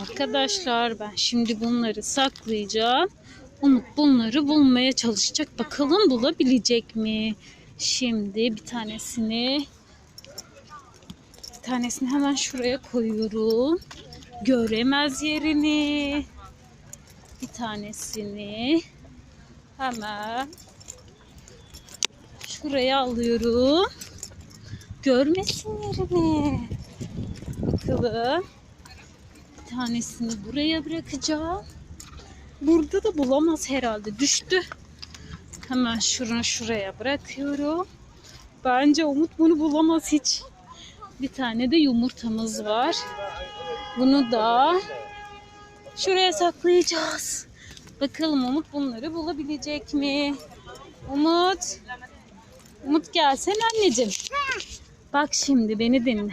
Arkadaşlar ben şimdi bunları saklayacağım. Umut bunları bulmaya çalışacak. Bakalım bulabilecek mi? Şimdi bir tanesini bir tanesini hemen şuraya koyuyorum. Göremez yerini. Bir tanesini hemen şuraya alıyorum. Görmesin yerini. Bakalım. Tanesini buraya bırakacağım. Burada da bulamaz herhalde. Düştü. Hemen şunu şuraya bırakıyorum. Bence Umut bunu bulamaz hiç. Bir tane de yumurtamız var. Bunu da şuraya saklayacağız. Bakalım Umut bunları bulabilecek mi? Umut. Umut gelsene anneciğim. Bak şimdi beni dinle.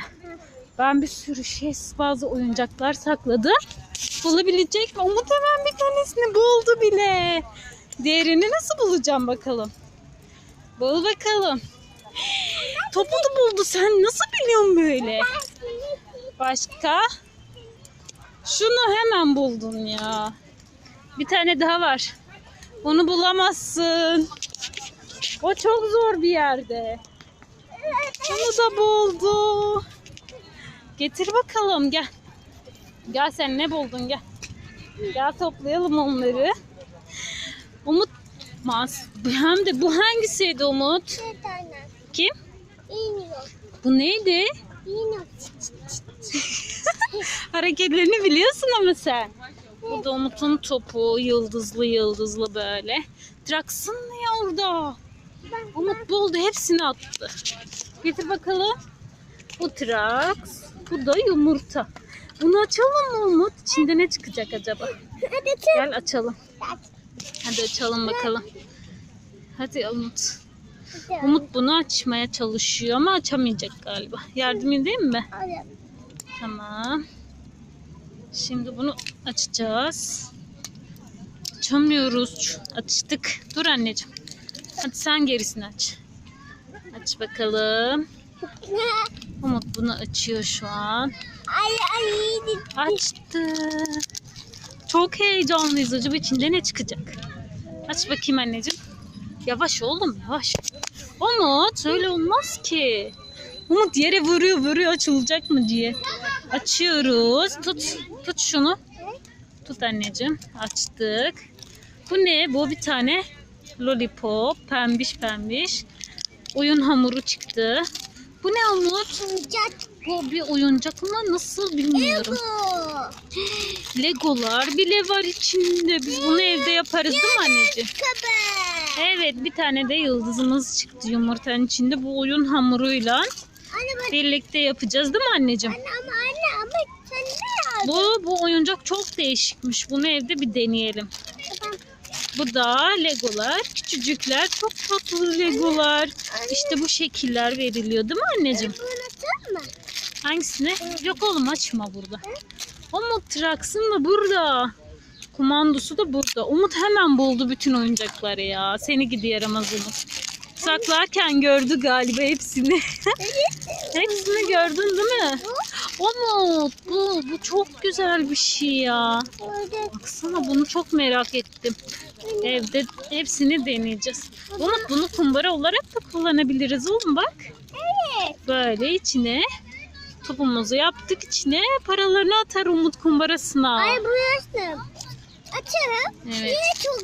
Ben bir sürü şey, bazı oyuncaklar sakladım. Bulabilecek mi? Umut hemen bir tanesini buldu bile. Diğerini nasıl bulacağım bakalım. Bul bakalım. Topu da buldu. Sen nasıl biliyorsun böyle? Başka? Şunu hemen buldun ya. Bir tane daha var. Onu bulamazsın. O çok zor bir yerde. Onu da buldu. Getir bakalım gel. Gel sen ne buldun gel. Gel toplayalım onları. Umut mas hem de bu hangisiydi Umut? Kim? Bu neydi? Hareketlerini biliyorsun ama sen. Bu da Umut'un topu yıldızlı yıldızlı böyle. Traksın ne orada? Umut buldu hepsini attı. Getir bakalım. Bu traks. Bu da yumurta. Bunu açalım mı Umut? İçinde ne çıkacak acaba? Hadi çık. Gel açalım. Hadi açalım bakalım. Hadi Umut. Umut bunu açmaya çalışıyor ama açamayacak galiba. Yardım edeyim mi? Tamam. Şimdi bunu açacağız. Açamıyoruz. Açtık. Dur anneciğim. Hadi sen gerisini aç. Aç bakalım. Bunu açıyor şu an. Ay ay. Açtı. Çok heyecanlıyız. Acaba içinde ne çıkacak? Aç bakayım anneciğim. Yavaş oğlum yavaş. Umut öyle olmaz ki. Umut yere vuruyor vuruyor açılacak mı diye. Açıyoruz. Tut. Tut şunu. Tut anneciğim. Açtık. Bu ne? Bu bir tane lollipop. Pembiş pembiş. Oyun hamuru çıktı. Bu ne Umut? Oyuncak Bu bir oyuncak ama nasıl bilmiyorum. bu. Legolar bile var içinde. Biz bunu evde yaparız değil mi anneciğim? Köpek. Evet bir tane de yıldızımız çıktı yumurtanın içinde. Bu oyun hamuruyla Anne birlikte yapacağız değil mi anneciğim? Anne ama anne ama sen ne aldın? Bu, bu oyuncak çok değişikmiş. Bunu evde bir deneyelim. Bu da legolar. Küçücükler. Çok tatlı legolar. İşte bu şekiller veriliyor değil mi anneciğim? Bunu? Hangisini? Yok oğlum açma burada. Umut Traksın da burada. Kumandosu da burada. Umut hemen buldu bütün oyuncakları ya. Seni gidi yaramaz Umut. Saklarken gördü galiba hepsini. hepsini gördün değil mi? Umut bu, bu çok güzel bir şey ya. Baksana bunu çok merak ettim. Evde hepsini deneyeceğiz. Umut bunu kumbara olarak da kullanabiliriz oğlum bak. Evet. Böyle içine topumuzu yaptık içine paralarını atar Umut kumbarasına. Ay burası. Açarım. Evet. Yine çok.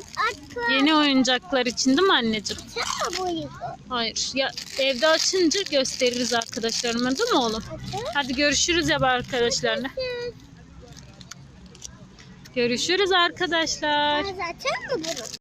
Yeni oyuncaklar için değil mi anneciğim? Mi boyuyor? Hayır. Ya evde açınca gösteririz arkadaşlarıma değil mi oğlum? Açalım. Hadi görüşürüz ya arkadaşlarla. Görüşürüz arkadaşlar. Zaten mi bunu?